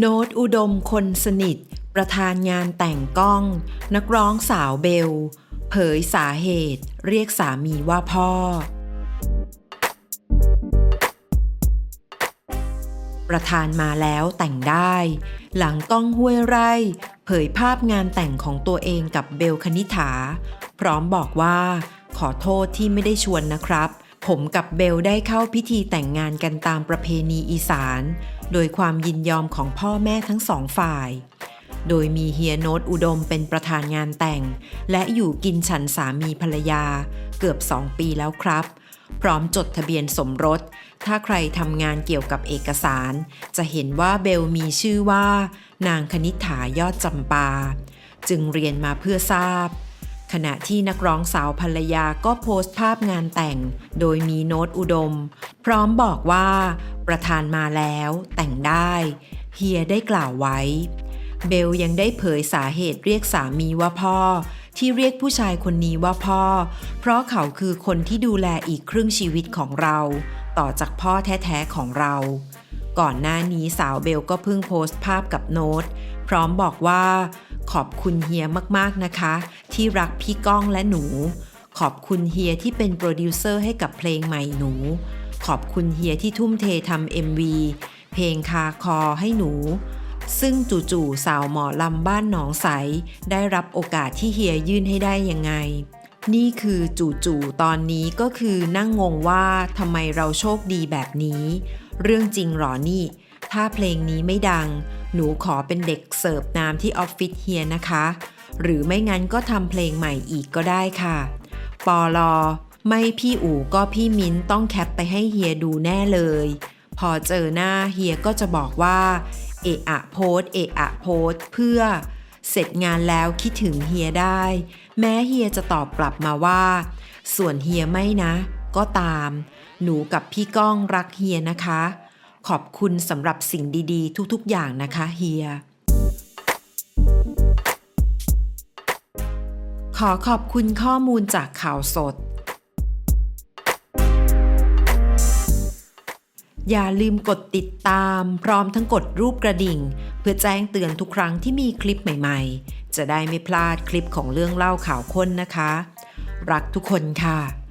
โน้ตอุดมคนสนิท ประธานงานแต่งกล้อง นักร้องสาวเบล เผยสาเหตุ เรียกสามีว่าพ่อ ประธานมาแล้วแต่งได้ หลังกล้องห้วยไร่ เผยภาพงานแต่งของตัวเองกับเบลคณิ t าพร้อมบอกว่า ขอโทษที่ไม่ได้ชวนนะครับ ผมกับเบลได้เข้าพิธีแต่งงานกันตามประเพณีอีสาน โดยความยินยอมของพ่อแม่ทั้งสองฝ่าย โดยมีเฮียโนตอุดมเป็นประธานงานแต่ง และอยู่กินฉันสามีภรรยา เกือบสองปีแล้วครับ พร้อมจดทะเบียนสมรส ถ้าใครทำงานเกี่ยวกับเอกสาร จะเห็นว่าเบลมีชื่อว่า นางคณิษฐายอดจำปา จึงเรียนมาเพื่อทราบ ขณะที่นักร้องสาวภรรยาก็โพสต์ภาพงานแต่ง โดยมีโน้ตอุดม พร้อมบอกว่า ประธานมาแล้วแต่งได้ เฮียได้กล่าวไว้ เบลยังได้เผยสาเหตุเรียกสามีว่าพ่อ ที่เรียกผู้ชายคนนี้ว่าพ่อ เพราะเขาคือคนที่ดูแลอีกครึ่งชีวิตของเรา ต่อจากพ่อแท้ๆของเรา ก่อนหน้านี้สาวเบลก็เพิ่งโพสต์ภาพกับโน้ต พร้อมบอกว่า ขอบคุณเฮียมากๆนะคะ ที่รักพี่ก้องและหนู ขอบคุณเฮียที่เป็นโปรดิวเซอร์ให้กับเพลงใหม่หนู ขอบคุณเฮียที่ทุ่มเททำ MV เพลงคาคอให้หนู ซึ่งจู่ๆสาวหมอลำบ้านหนองใส ได้รับโอกาสที่เฮียยื่นให้ได้ยังไงนี่คือจู่ๆ ตอนนี้ก็คือนั่งงงว่าทำไมเราโชคดีแบบนี้ เรื่องจริงหรอนี่ ถ้าเพลงนี้ไม่ดัง หนูขอเป็นเด็กเสิร์ฟน้ำที่ออฟฟิศเฮียนะคะ หรือไม่งั้นก็ทำเพลงใหม่อีกก็ได้ค่ะ ปอลอ ไม่พี่อู๋ก็พี่มิ้นต้องแคปไปให้เฮียดูแน่เลย พอเจอหน้าเฮียก็จะบอกว่า เอะอะโพสเอะอะโพสเพื่อ เสร็จงานแล้วคิดถึงเฮียได้ แม้เฮียจะตอบกลับมาว่า ส่วนเฮียไม่นะ ก็ตาม หนูกับพี่ก้องรักเฮียนะคะ ขอบคุณสำหรับสิ่งดีๆ ทุกๆ อย่างนะคะเฮีย ขอขอบคุณข้อมูลจากข่าวสด อย่าลืมกดติดตาม พร้อมทั้งกดรูปกระดิ่ง เพื่อแจ้งเตือนทุกครั้งที่มีคลิปใหม่ๆ จะได้ไม่พลาดคลิปของเรื่องเล่าข่าวค้นนะคะรักทุกคนค่ะ